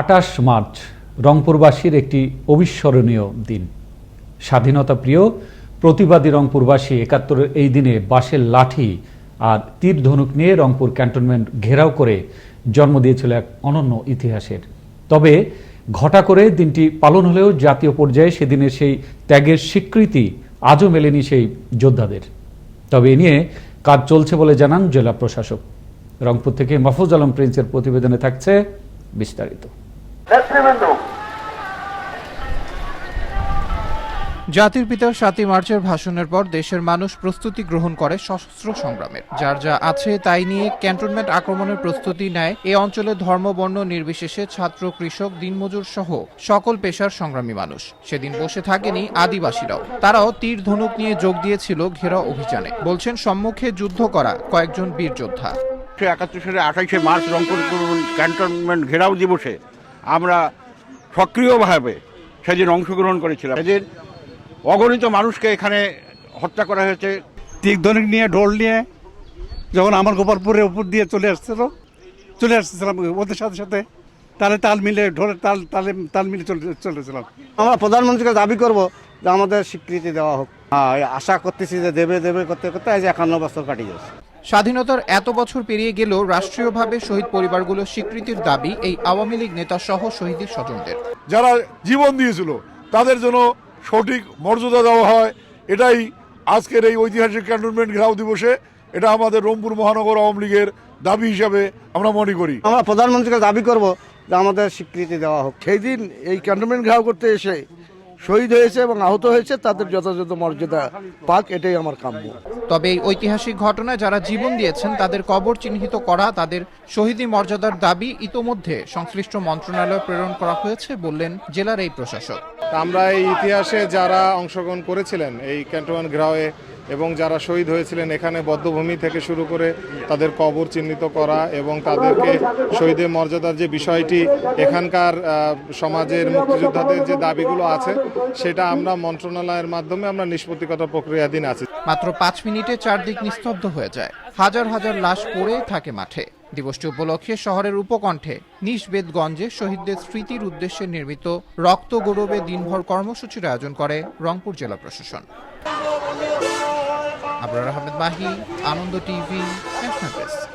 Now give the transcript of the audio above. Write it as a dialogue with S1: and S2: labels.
S1: আটাশ মার্চ, রংপুরবাসীর একটি অবিস্মরণীয় দিন। স্বাধীনতা প্রিয়, প্রতিবাদী রংপুরবাসী একাত্তরের এই দিনে বাঁশের লাঠি আর তীর ধনুক নিয়ে রংপুর ক্যান্টনমেন্ট ঘেরাও করে জন্ম দিয়েছিল এক অনন্য ইতিহাসের। তবে ঘটা করে দিনটি পালন হলেও জাতীয় পর্যায়ে সেদিনের সেই ত্যাগের স্বীকৃতি আজও মেলেনি সেই যোদ্ধাদের। তবে এ নিয়ে কাজ চলছে বলে জানান জেলা প্রশাসক। রংপুর থেকে মাহফুজ আলম প্রিন্সের প্রতিবেদনে থাকছে বিস্তারিত।
S2: নেতৃবৃন্দ
S3: জাতির পিতার সাতই মার্চের ভাষণের পর দেশের মানুষ প্রস্তুতি গ্রহণ করে সশস্ত্র সংগ্রামের। যার যা আছে তাই নিয়ে ক্যান্টনমেন্ট আক্রমণের প্রস্তুতি নেয় এ অঞ্চলে ধর্ম বর্ণ নির্বিশেষে ছাত্র কৃষক দিনমজুর সহ সকল পেশার সংগ্রামী মানুষ। সেদিন বসে থাকেনি আদিবাসীরাও। তারাও তীর ধনুক নিয়ে যোগ দিয়েছিল ঘেরা অভিযানে। বলছেন সম্মুখে যুদ্ধ করা কয়েকজন বীর যোদ্ধা।
S4: একাত্তর সালে আঠাইশে মার্চ রংপুর ক্যান্টনমেন্ট ঘেরাও দিবসে আমরা সক্রিয়ভাবে সেদিন অংশগ্রহণ করেছিলাম। সেদিন অগণিত মানুষকে এখানে হত্যা করা হয়েছে।
S5: তীরধনুক নিয়ে ঢোল নিয়ে যখন আমার গোপালপুরের উপর দিয়ে চলে আসছিল চলে আসছিলাম ওদের সাথে সাথে। তালে তাল মিলে ঢোলের তাল তালে তাল মিলে চলে চলেছিলাম।
S6: আমরা প্রধানমন্ত্রীকে দাবি করব যে আমাদের স্বীকৃতি দেওয়া হোক। হ্যাঁ আশা করতেছি যে দেবে দেবে করতে করতে আজ একান্ন বছর কাটিয়ে যাচ্ছে।
S3: স্বাধীনতার এত বছর পেরিয়ে গেলেও রাষ্ট্রীয়ভাবে শহীদ পরিবারগুলো স্বীকৃতির দাবি এই আওয়ামী লীগ নেতা সহ শহীদের স্বজনদের।
S7: যারা জীবন দিয়েছিল তাদের জন্য সঠিক মর্যাদা দেওয়া হয়। এটাই আজকের এই ঐতিহাসিক ক্যান্টনমেন্ট ঘেরাও দিবসে। এটা আমাদের রংপুর মহানগর আওয়ামী লীগের দাবি হিসাবে আমরা মনে করি।
S6: আমরা প্রধানমন্ত্রীকে দাবি করব যে আমাদের স্বীকৃতি দেওয়া হোক।
S8: সেই দিন এই ক্যান্টনমেন্ট ঘেরাও করতে এসে শহীদ হয়েছে এবং আহত হয়েছে তাদের যথাযথ মর্যাদা পাক এটাই আমার কাম্য।
S3: তবে এই ঐতিহাসিক ঘটনায় যারা জীবন দিয়েছেন তাদের কবর চিহ্নিত করা তাদের শহীদি মর্যাদার দাবি ইতোমধ্যে সংশ্লিষ্ট মন্ত্রণালয়ে প্রেরণ করা হয়েছে বললেন জেলার এই প্রশাসক।
S9: আমরা এই ইতিহাসে যারা অংশগ্রহণ করেছিলেন এই ক্যান্টনমেন্ট গ্রাওয়ে এবং যারা শহীদ হয়েছিলেন এখানে বদ্ধভূমি থেকে শুরু করে তাদের কবর চিহ্নিত করা এবং তাদেরকে শহীদের মর্যাদার যে বিষয়টি এখানকার সমাজের মুক্তিযোদ্ধাদের যে দাবিগুলো আছে, সেটা আমরা মন্ত্রণালয়ের মাধ্যমে আমরা নিষ্পত্তিগত প্রক্রিয়াধীন আছি।
S3: মাত্র পাঁচ মিনিটে চারদিক নিস্তব্ধ হয়ে যায়। হাজার হাজার লাশ পড়ে থাকে মাঠে। দিবসটি উপলক্ষে শহরের উপকণ্ঠে নিষবেদগঞ্জে শহীদদের স্মৃতির উদ্দেশ্যে নির্মিত রক্ত গৌরবে দিনভর কর্মসূচির আয়োজন করে রংপুর জেলা প্রশাসন। Abrar Ahmed Mahi Ananda TV national desk